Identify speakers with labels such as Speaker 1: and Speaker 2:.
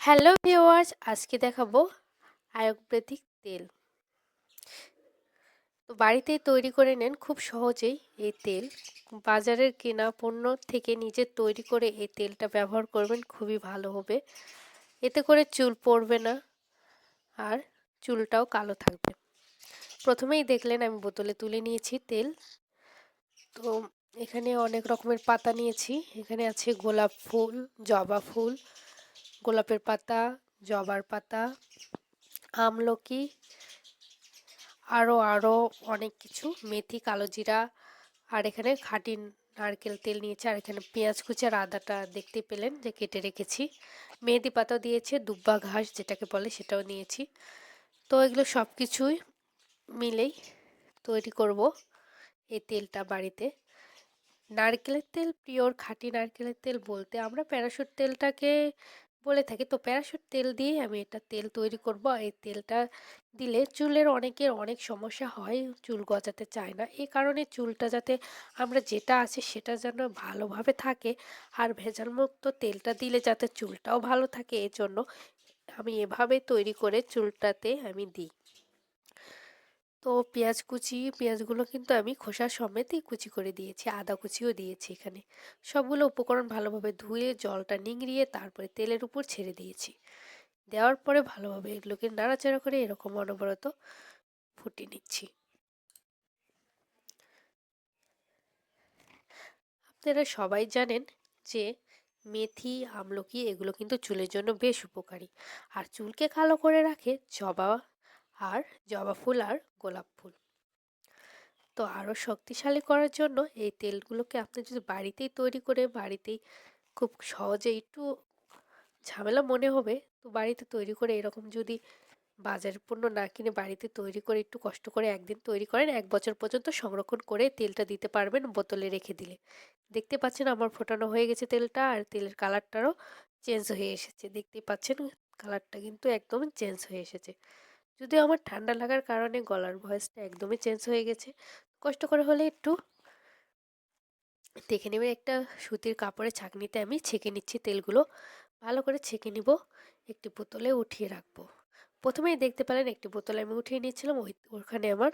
Speaker 1: Hello viewers, আজকে দেখাবো আয়ুর্বেদিক তেল। তো বাড়িতেই তৈরি করে নেন খুব সহজেই এই তেল। বাজারের কেনা পণ্য থেকে নিজে তৈরি করে এই তেলটা ব্যবহার করবেন, খুবই ভালো হবে। এতে করে চুল পড়বে না আর চুলটাও কালো থাকবে। প্রথমেই দেখলেন আমি বোতলে তুলে নিয়েছি তেল। তো এখানে অনেক রকমের পাতা নিয়েছি। এখানে আছে গোলাপ ফুল, জবা ফুল গোলাপের পাতা, জবার পাতা, আমলকি আরও আরও অনেক কিছু, মেথি, কালো জিরা, আর এখানে খাঁটি নারকেল তেল নিয়েছে, আর এখানে পেঁয়াজ কুচি আর আদাটা দেখতে পেলেন যে কেটে রেখেছি। মেহেদি পাতাও দিয়েছে, দুব্বা ঘাস যেটাকে বলে সেটাও নিয়েছি। তো এগুলো সব কিছুই মিলেই তৈরি করব এই তেলটা বাড়িতে। নারকেলের তেল, পিওর খাঁটি নারকেলের তেল বলতে আমরা প্যারাশুট তেলটাকে বলে থাকি, তো প্যারাশুট তেল দিয়ে আমি এটা তেল তৈরি করব। এই তেলটা দিলে চুলের অনেকের অনেক সমস্যা হয়, চুল গজাতে চায় না। এই কারণে চুলটা যাতে আমরা যেটা আছে সেটা যেন ভালোভাবে থাকে আর ভেজালমুক্ত তেলটা দিলে যাতে চুলটাও ভালো থাকে, এজন্য আমি এভাবে তৈরি করে চুলটাতে আমি দিই। তো পেঁয়াজ কুচি, পেঁয়াজগুলো কিন্তু আমি খোসা সমেতই কুচি করে দিয়েছি, আদা কুচিও দিয়েছি এখানে। সবগুলো উপকরণ ভালোভাবে ধুয়ে, জলটা নিংড়িয়ে, তারপরে তেলের উপর ছেড়ে দিয়েছি। দেওয়ার পরে ভালোভাবে এগুলোকে নাড়াচাড়া করে এরকম অনবরত ফুটিয়ে নিচ্ছি। আপনারা সবাই জানেন যে মেথি, আমলকি এগুলো কিন্তু চুলের জন্য বেশ উপকারী। আর চুলকে কালো করে রাখে জবা আর জবা ফুল আর গোলাপ ফুল। তো আরও শক্তিশালী করার জন্য এই তেলগুলোকে আপনি যদি বাড়িতেই তৈরি করে, বাড়িতেই খুব সহজে একটু ঝামেলা মনে হবে, তো বাড়িতে তৈরি করে এরকম যদি বাজার পণ্য না কিনে বাড়িতে তৈরি করে একটু কষ্ট করে একদিন তৈরি করেন, এক বছর পর্যন্ত সংরক্ষণ করে তেলটা দিতে পারবেন বোতলে রেখে দিলে। দেখতে পাচ্ছেন আমার ফোটানো হয়ে গেছে তেলটা আর তেলের কালারটারও চেঞ্জ হয়ে এসেছে। দেখতেই পাচ্ছেন কালারটা কিন্তু একদম চেঞ্জ হয়ে এসেছে। যদিও আমার ঠান্ডা লাগার কারণে গলার ভয়েসটা একদমই চেঞ্জ হয়ে গেছে, কষ্ট করে হলে একটু দেখে নেবে। একটা সুতির কাপড়ে ছাঁকনিতে আমি ছেঁকে নিচ্ছি তেলগুলো। ভালো করে ছেঁকে নিব, একটি বোতলে উঠিয়ে রাখব। প্রথমেই দেখতে পেলেন একটি বোতলে আমি উঠিয়ে নিয়েছিলাম, ওই ওখানে আমার